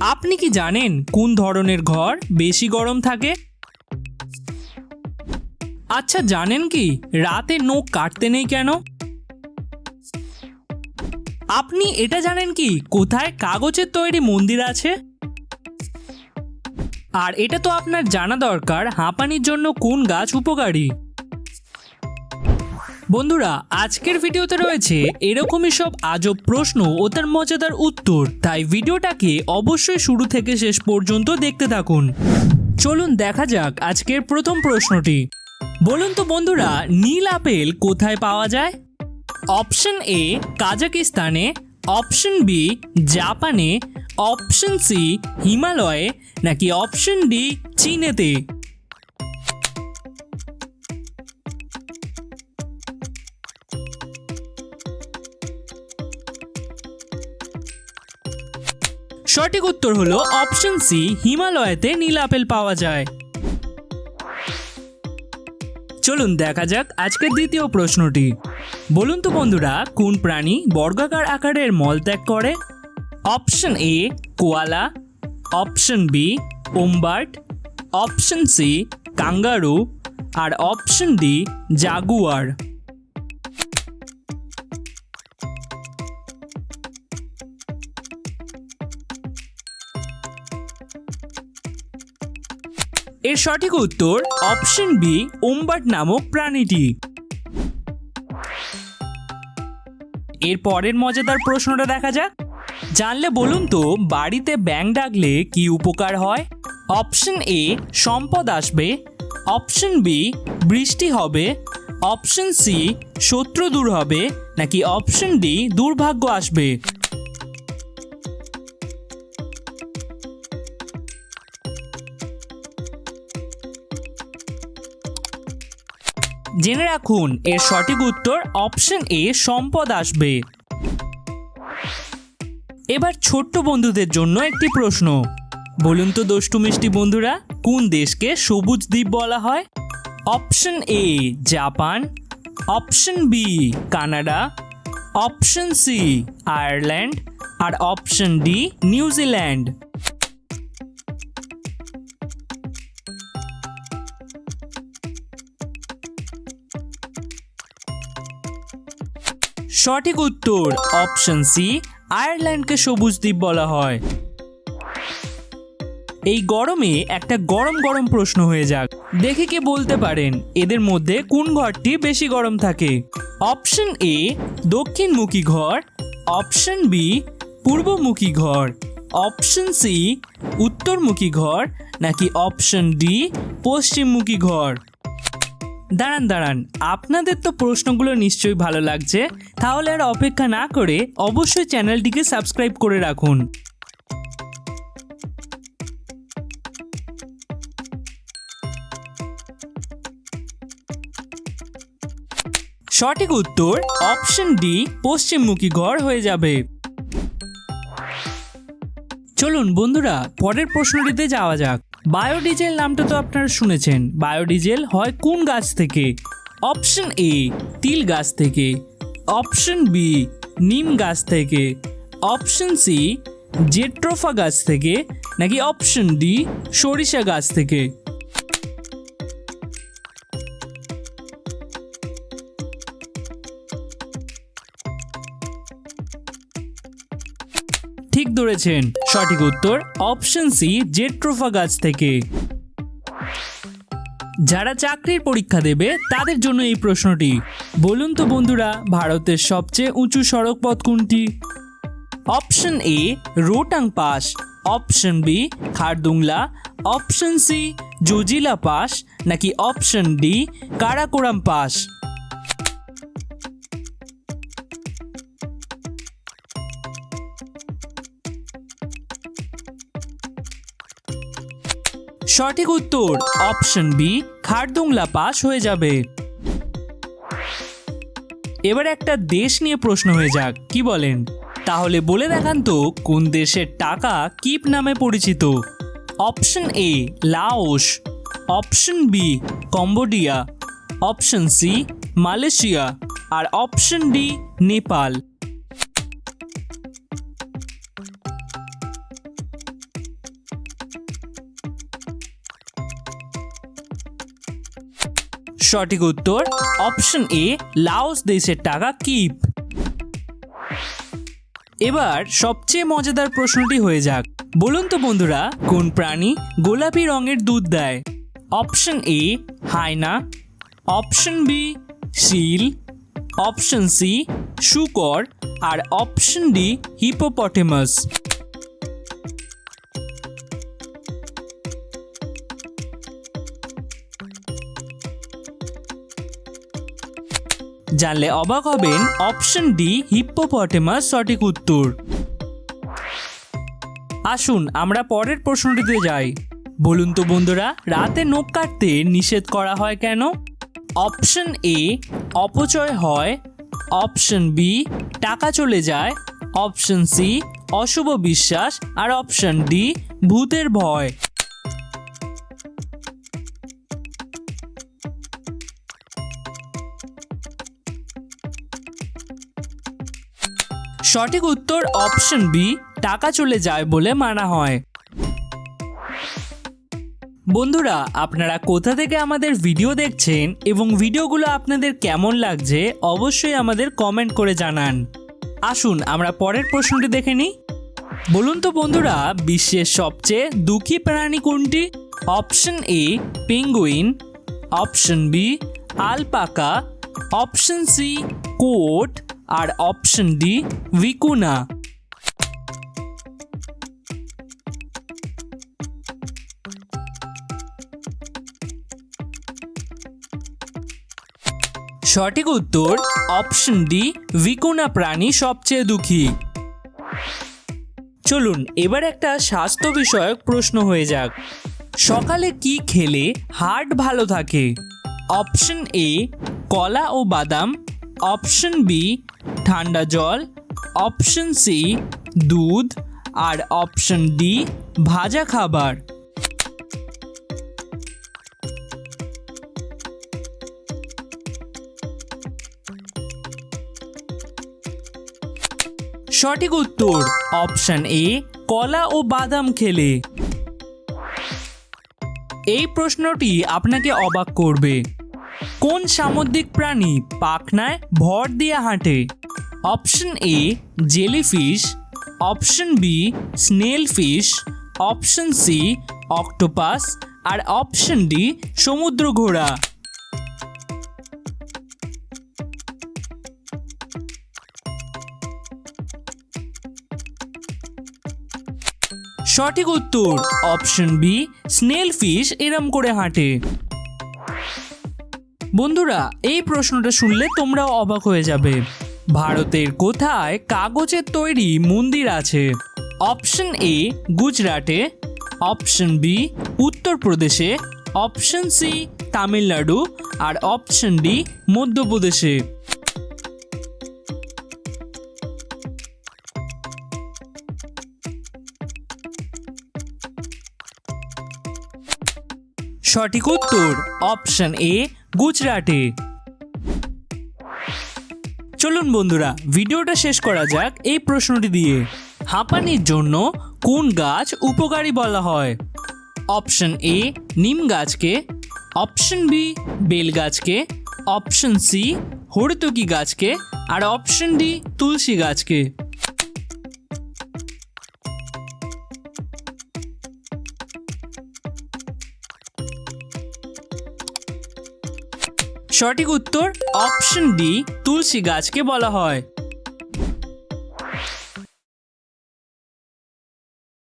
আপনি কি জানেন কোন ধরনের ঘর বেশি গরম থাকে? আচ্ছা জানেন কি? রাতে নখ কাটতে নেই কেন? আপনি এটা জানেন কি? কোথায় কাগজের তৈরি মন্দির আছে? আর এটা তো আপনার জানা দরকার, হাঁপানির জন্য কোন গাছ উপকারী? বন্ধুরা, আজকের ভিডিওতে রয়েছে এরকমই সব আজব প্রশ্ন ও তার মজাদার উত্তর। তাই ভিডিওটাকে অবশ্যই শুরু থেকে শেষ পর্যন্ত দেখতে থাকুন। চলুন দেখা যাক আজকের প্রথম প্রশ্নটি। বলুন তো বন্ধুরা, নীল আপেল কোথায় পাওয়া যায়? অপশন এ, কাজাকিস্তানে। অপশন বি, জাপানে। অপশন সি, হিমালয়ে। নাকি অপশন ডি, চীনেতে? সঠিক উত্তর হলো অপশন সি, হিমালয়াতে নীল আপেল পাওয়া যায়। চলুন দেখা যাক আজকের দ্বিতীয় প্রশ্নটি। বলুন তো বন্ধুরা, কোন প্রাণী বর্গাকার আকারের মলত্যাগ করে? Option A, koala. Option B, wombat. Option C, kangaroo. R option D, jaguar. এর সঠিক উত্তর অপশন বি ওম্বাট নামক প্রাণীটি। এর পরের মজাদার প্রশ্নটা দেখা যাক। জানলে বলুন তো, বাড়িতে ব্যাং ডাকলে কি উপকার হয়? অপশন এ, সম্পদ আসবে। অপশন বি, বৃষ্টি হবে। অপশন সি, শত্রু দূর হবে। নাকি অপশন ডি, দুর্ভাগ্য আসবে। জেনে রাখুন, এর সঠিক উত্তর অপশন এ সম্পদ আসবে। এবার ছোট্ট বন্ধুদের জন্য একটি প্রশ্ন। বলুন তো, দুষ্টু মিষ্টি বন্ধুরা, কোন দেশকে সবুজ দ্বীপ বলা হয়? Option A Japan. Option B Canada. Option C Ireland. R option D New Zealand সঠিক উত্তর অপশন সি, আয়ারল্যান্ডকে সবুজ দ্বীপ বলা হয়। এই গরমে একটা গরম গরম প্রশ্ন হয়ে যাক। দেখে কে বলতে পারেন, এদের মধ্যে কোন ঘরটি বেশি গরম থাকে? অপশন এ, দক্ষিণমুখী ঘর। অপশন বি, পূর্বমুখী ঘর। অপশন সি, উত্তরমুখী ঘর। নাকি অপশন ডি, পশ্চিমমুখী ঘর? দাঁড়ান দাঁড়ান। আপনাদের তো প্রশ্নগুলো নিশ্চয়ই ভালো লাগছে। তাহলে আর অপেক্ষা না করে অবশ্যই চ্যানেলটিকে সাবস্ক্রাইব করে রাখুন। সঠিক উত্তর অপশন ডি, পশ্চিমমুখী ঘর হয়ে যাবে। চলুন বন্ধুরা, পরের প্রশ্নটিতে যাওয়া যাক। বায়োডিজেল নামটা তো আপনারা শুনেছেন। বায়োডিজেল হয় কোন গাছ থেকে? অপশন এ তিল গাছ থেকে। অপশন বি নিম গাছ থেকে। অপশন সি জেট্রোফা গাছ থেকে। নাকি অপশন ডি সরিষা গাছ থেকে। ঠিক ধরেছেন সঠিক উত্তর অপশন সি, জেট্রোফা গাছ থেকে। যারা চাকরির পরীক্ষা দেবে, তাদের জন্য এই প্রশ্নটি। বলুন তো বন্ধুরা, ভারতের সবচেয়ে উঁচু সড়ক পথ কোনটি? Option A, Rohtang pass. Option B, Khardungla. Option C, Zojila pass. নাকি অপশন ডি, কারাকোরাম পাস। সঠিক উত্তর অপশন বি খারদুংলা পাস হয়ে যাবে। এবার একটা দেশ নিয়ে প্রশ্ন হয়ে যাক, কি বলেন? তাহলে বলে দেখান তো, কোন দেশের টাকা কিপ নামে পরিচিত? Option A Laos. Option B Cambodia. Option C Malaysia. R option D Nepal. সঠিক উত্তর? অপশন এ লাওস দেশের টাকা কিপ। এবার সবচেয়ে মজাদার প্রশ্নটি হয়ে যাক। বলুন তো বন্ধুরা, কোন প্রাণী গোলাপি রঙের দুধ দেয়? Option A hyena. Option B seal. Option C শুকর। আর অপশন ডি হিপোপটেমাস। জানলে অবাক হবেন অপশন ডি হিপ্পোপটেমাস সঠিক উত্তর। আসুন আমরা পরের প্রশ্নটিতে যাই। বলুন তো বন্ধুরা, রাতে নখ কাটতে নিষেধ করা হয় কেন? অপশন এ, অপচয় হয়। অপশন বি, টাকা চলে যায়। অপশন সি, অশুভ বিশ্বাস। আর অপশন ডি, ভূতের ভয়। সঠিক উত্তর অপশন বি, টাকা চলে যায় বলে মানা হয়। বন্ধুরা, আপনারা কোথা থেকে আমাদের ভিডিও দেখছেন এবং ভিডিওগুলো আপনাদের কেমন লাগছে অবশ্যই আমাদের কমেন্ট করে জানান। আসুন, আমরা পরের প্রশ্নটি দেখে নিই। বলুন তো বন্ধুরা, বিশ্বের সবচেয়ে দুঃখী প্রাণী কোনটি? Option A, penguin. Option B, alpaca. Option C, coat. আর অপশন ডি ভিকুনা সঠিক উত্তর অপশন ডি ভিকুনা প্রাণী সবচেয়ে দুঃখী। চলুন, এবার একটা স্বাস্থ্য বিষয়ক প্রশ্ন হয়ে যাক। সকালে কি খেলে হার্ট ভালো থাকে? অপশন এ কলা ও বাদাম। অপশন বি, ঠান্ডা জল, অপশন সি, দুধ, আর অপশন ডি, ভাজা খাবার। সঠিক উত্তর, অপশন এ, কলা ও বাদাম খেলে। এই প্রশ্নটি আপনাকে অবাক করবে। কোন সামুদ্রিক প্রাণী পাখনায় ভর দিয়ে হাঁটে? Option A jellyfish. Option B snail fish option C octopus. R option D সমুদ্র ঘোড়া সঠিক উত্তর, অপশন বি স্নেল ফিশ এরম করে হাঁটে। বন্ধুরা, এই প্রশ্নটা শুনলে তোমরাও অবাক হয়ে যাবে। ভারতের কোথায় কাগজের তৈরি মন্দির আছে? অপশন এ গুজরাটে। অপশন বি উত্তরপ্রদেশে। Option C Tamil Nadu. আর অপশন ডি মধ্যপ্রদেশে। সঠিক উত্তর অপশন এ গুজরাটে। চলুন বন্ধুরা, ভিডিওটা শেষ করা যাক এই প্রশ্নটি দিয়ে। হাঁপানির জন্য কোন গাছ উপকারী বলা হয়? অপশন এ নিম গাছকে। অপশন বি বেল গাছকে। অপশন সি হরিতকি গাছকে। আর অপশন ডি তুলসী গাছকে। সঠিক উত্তর অপশন ডি তুলসী গাছকে বলা হয়।